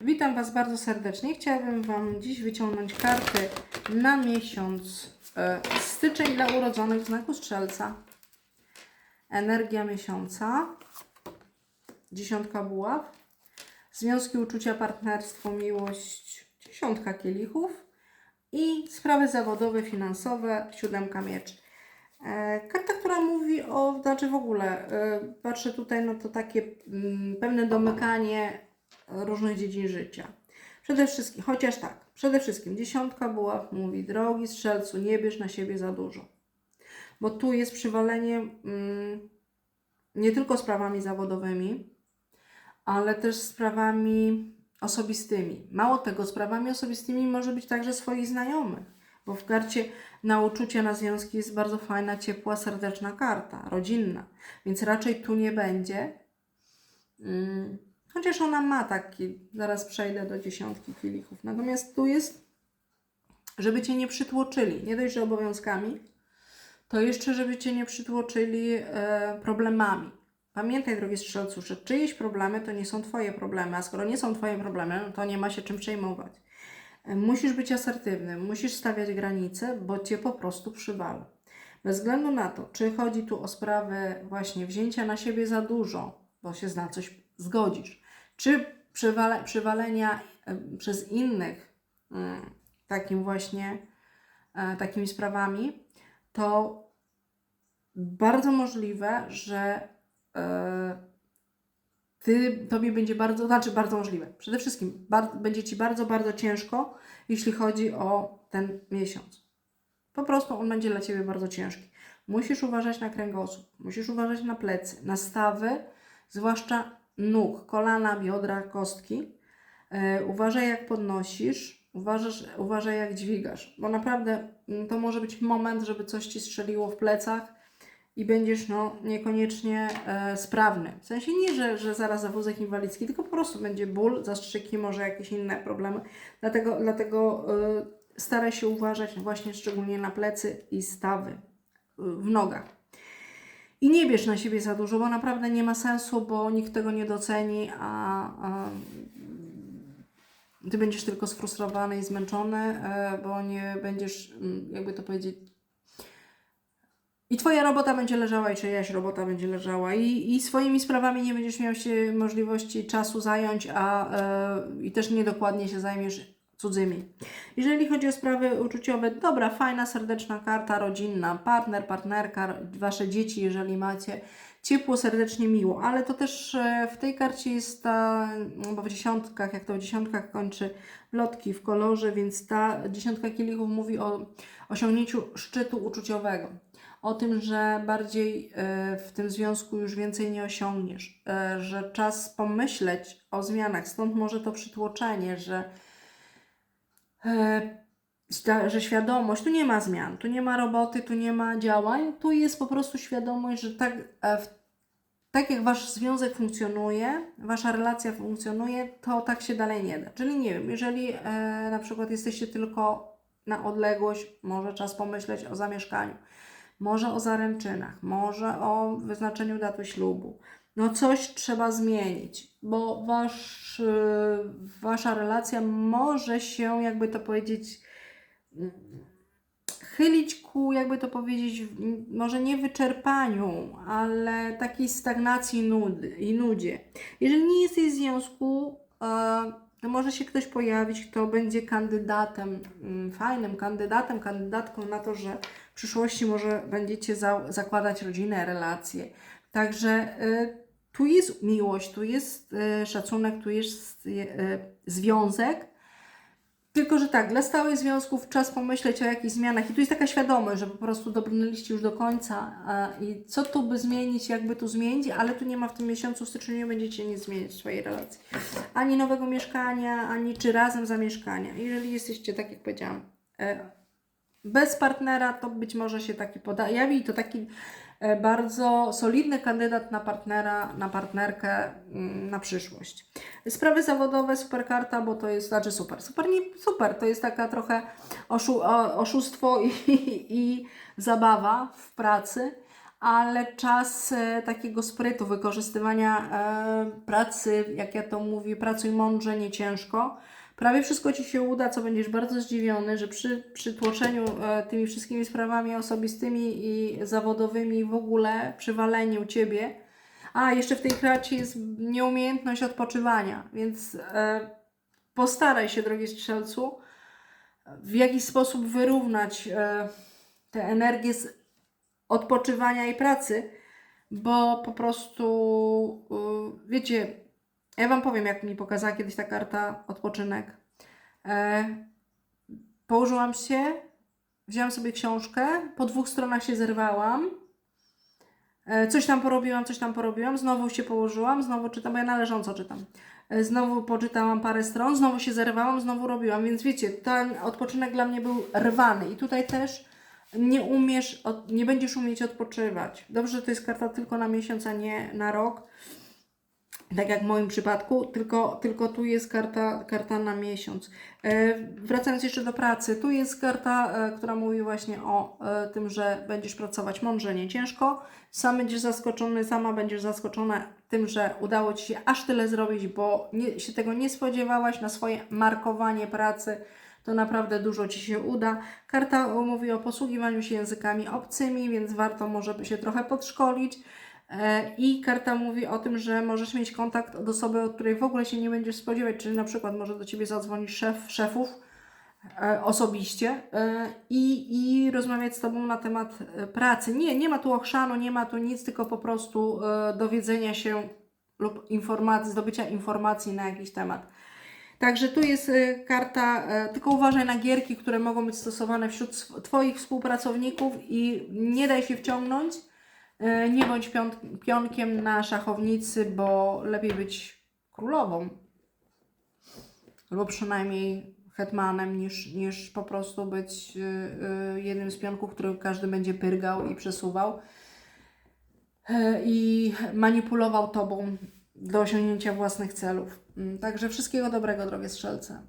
Witam Was bardzo serdecznie. Chciałabym Wam dziś wyciągnąć karty na miesiąc e, styczeń dla urodzonych w znaku Strzelca. Energia miesiąca. Dziesiątka buław. Związki, uczucia, partnerstwo, miłość. Dziesiątka kielichów. I sprawy zawodowe, finansowe. Siódemka mieczy. E, Karta, która mówi o, znaczy w ogóle, e, patrzę tutaj, no to takie mm, pewne domykanie różnych dziedzin życia. Przede wszystkim, chociaż tak, przede wszystkim dziesiątka buław mówi, drogi strzelcu, nie bierz na siebie za dużo. Bo tu jest przywalenie mm, nie tylko sprawami zawodowymi, ale też sprawami osobistymi. Mało tego, sprawami osobistymi może być także swoich znajomych. Bo w karcie na uczucie, na związki jest bardzo fajna, ciepła, serdeczna karta, rodzinna. Więc raczej tu nie będzie. Mm, chociaż ona ma taki, zaraz przejdę do dziesiątki kielichów. Natomiast tu jest, żeby cię nie przytłoczyli. Nie dość, że obowiązkami, to jeszcze, żeby cię nie przytłoczyli e, problemami. Pamiętaj, drogi strzelcu, że czyjeś problemy to nie są twoje problemy, a skoro nie są twoje problemy, to nie ma się czym przejmować. E, Musisz być asertywny, musisz stawiać granice, bo cię po prostu przywala. Bez względu na to, czy chodzi tu o sprawę właśnie wzięcia na siebie za dużo, bo się na coś zgodzisz, czy przywale, przywalenia przez innych mm, takim właśnie e, takimi sprawami, to bardzo możliwe, że e, ty, tobie będzie bardzo, znaczy bardzo możliwe. Przede wszystkim będzie ci bardzo, bardzo ciężko, jeśli chodzi o ten miesiąc. Po prostu on będzie dla ciebie bardzo ciężki. Musisz uważać na kręgosłup, musisz uważać na plecy, na stawy, zwłaszcza nóg, kolana, biodra, kostki. E, uważaj jak podnosisz, uważasz, uważaj jak dźwigasz, bo naprawdę mm, to może być moment, żeby coś ci strzeliło w plecach i będziesz no, niekoniecznie e, sprawny. W sensie nie, że, że zaraz za wózek inwalidzki, tylko po prostu będzie ból, zastrzyki, może jakieś inne problemy. Dlatego, dlatego e, staraj się uważać właśnie szczególnie na plecy i stawy w nogach. I nie bierz na siebie za dużo, bo naprawdę nie ma sensu, bo nikt tego nie doceni, a, a ty będziesz tylko sfrustrowany i zmęczony, e, bo nie będziesz, mm, jakby to powiedzieć, i twoja robota będzie leżała, i czyjaś robota będzie leżała, i, i swoimi sprawami nie będziesz miał się możliwości czasu zająć, a e, i też niedokładnie się zajmiesz cudzymi. Jeżeli chodzi o sprawy uczuciowe, dobra, fajna, serdeczna karta, rodzinna, partner, partnerka, wasze dzieci, jeżeli macie, ciepło, serdecznie, miło, ale to też e, w tej karcie jest ta, no bo w dziesiątkach, jak to w dziesiątkach kończy lotki w kolorze, więc ta dziesiątka kielichów mówi o osiągnięciu szczytu uczuciowego. O tym, że bardziej e, w tym związku już więcej nie osiągniesz, e, że czas pomyśleć o zmianach, stąd może to przytłoczenie, że że świadomość, tu nie ma zmian, tu nie ma roboty, tu nie ma działań, tu jest po prostu świadomość, że tak, e, tak jak wasz związek funkcjonuje, wasza relacja funkcjonuje, to tak się dalej nie da. Czyli nie wiem, jeżeli e, na przykład jesteście tylko na odległość, może czas pomyśleć o zamieszkaniu, może o zaręczynach, może o wyznaczeniu daty ślubu. No coś trzeba zmienić, bo wasz, y, wasza relacja może się, jakby to powiedzieć, mm, chylić ku, jakby to powiedzieć, może nie wyczerpaniu, ale takiej stagnacji nudy, i nudzie. Jeżeli nie jesteś w związku, e, to może się ktoś pojawić, kto będzie kandydatem, mm, fajnym kandydatem, kandydatką na to, że w przyszłości może będziecie za, zakładać rodzinę, relacje. Także y, tu jest miłość, tu jest y, szacunek, tu jest y, y, związek. Tylko, że tak, dla stałych związków czas pomyśleć o jakichś zmianach i tu jest taka świadomość, że po prostu dobrnęliście już do końca i co tu by zmienić, jakby tu zmienić, ale tu nie ma w tym miesiącu, w styczniu nie będziecie nic zmieniać w swojej relacji. Ani nowego mieszkania, ani czy razem zamieszkania. Jeżeli jesteście, tak jak powiedziałam, e, bez partnera, to być może się taki pojawi i to taki e, bardzo solidny kandydat na partnera, na partnerkę mm, na przyszłość. Sprawy zawodowe, super karta, bo to jest, znaczy super, super, nie, super, to jest taka trochę oszu, oszustwo i, i zabawa w pracy, ale czas e, takiego sprytu, wykorzystywania e, pracy, jak ja to mówię, pracuj mądrze, nie ciężko. Prawie wszystko Ci się uda, co będziesz bardzo zdziwiony, że przy przytłoczeniu e, tymi wszystkimi sprawami osobistymi i zawodowymi w ogóle, przywaleniu Ciebie, a jeszcze w tej kracie jest nieumiejętność odpoczywania, więc e, postaraj się, drogi strzelcu, w jakiś sposób wyrównać e, tę energię z odpoczywania i pracy, bo po prostu, y, wiecie, ja Wam powiem, jak mi pokazała kiedyś ta karta odpoczynek. E, położyłam się, wzięłam sobie książkę, po dwóch stronach się zerwałam, e, coś tam porobiłam, coś tam porobiłam, znowu się położyłam, znowu czytam, bo ja należąco czytam. E, Znowu poczytałam parę stron, znowu się zerwałam, znowu robiłam, więc wiecie, ten odpoczynek dla mnie był rwany i tutaj też nie umiesz, nie będziesz umieć odpoczywać. Dobrze, że to jest karta tylko na miesiąc, a nie na rok, tak jak w moim przypadku, tylko, tylko tu jest karta, karta na miesiąc. E, wracając jeszcze do pracy, tu jest karta, e, która mówi właśnie o e, tym, że będziesz pracować mądrze, nie ciężko. Sam będziesz zaskoczony, sama będziesz zaskoczona tym, że udało Ci się aż tyle zrobić, bo nie, się tego nie spodziewałaś na swoje markowanie pracy to naprawdę dużo Ci się uda. Karta mówi o posługiwaniu się językami obcymi, więc warto może by się trochę podszkolić. E, I karta mówi o tym, że możesz mieć kontakt od osoby, od której w ogóle się nie będziesz spodziewać, czyli na przykład może do Ciebie zadzwonić szef szefów e, osobiście e, i, i rozmawiać z Tobą na temat pracy. Nie, nie ma tu ochrzanu, nie ma tu nic, tylko po prostu dowiedzenia się lub informacji, zdobycia informacji na jakiś temat. Także tu jest karta, tylko uważaj na gierki, które mogą być stosowane wśród Twoich współpracowników i nie daj się wciągnąć. Y, Nie bądź pionkiem na szachownicy, bo lepiej być królową. Albo przynajmniej hetmanem, niż, niż po prostu być y, y, jednym z pionków, który każdy będzie pyrgał i przesuwał i manipulował Tobą do osiągnięcia własnych celów. Mm, Także wszystkiego dobrego, drogie strzelce.